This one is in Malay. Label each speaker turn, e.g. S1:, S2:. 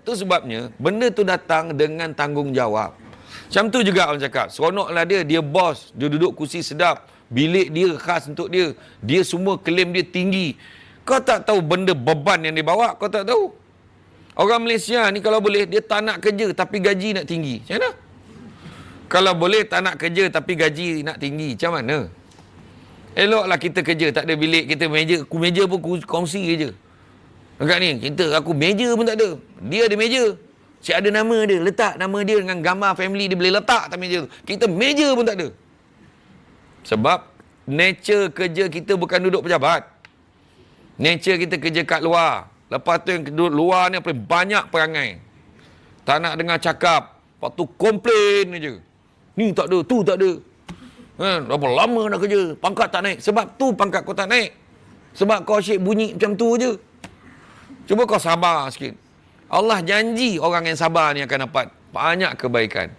S1: Itu sebabnya benda tu datang dengan tanggungjawab. Macam tu juga orang cakap, seronoklah dia, dia bos, dia duduk kursi sedap, bilik dia khas untuk dia, dia semua klaim dia tinggi. Kau tak tahu benda beban yang dia bawa, kau tak tahu. Orang Malaysia ni kalau boleh, dia tak nak kerja tapi gaji nak tinggi. Macam mana? Kalau boleh tak nak kerja tapi gaji nak tinggi. Macam mana? Eloklah kita kerja, tak ada bilik, kita meja, meja pun kongsi je. Dekat ni, kita, aku meja pun tak ada. Dia ada meja. Si ada nama dia, letak nama dia dengan gambar family dia boleh letak atas meja tu. Kita meja pun tak ada. Sebab nature kerja kita bukan duduk pejabat. Nature kita kerja kat luar. Lepas tu yang duduk luar ni apa banyak perangai. Tak nak dengar cakap. Lepas tu komplain je. Ni tak ada, tu tak ada. Kan, berapa lama nak kerja, pangkat tak naik. Sebab tu pangkat kau tak naik. Sebab kau asyik bunyi macam tu je. Cuba kau sabar sikit. Allah janji orang yang sabar ni akan dapat banyak kebaikan.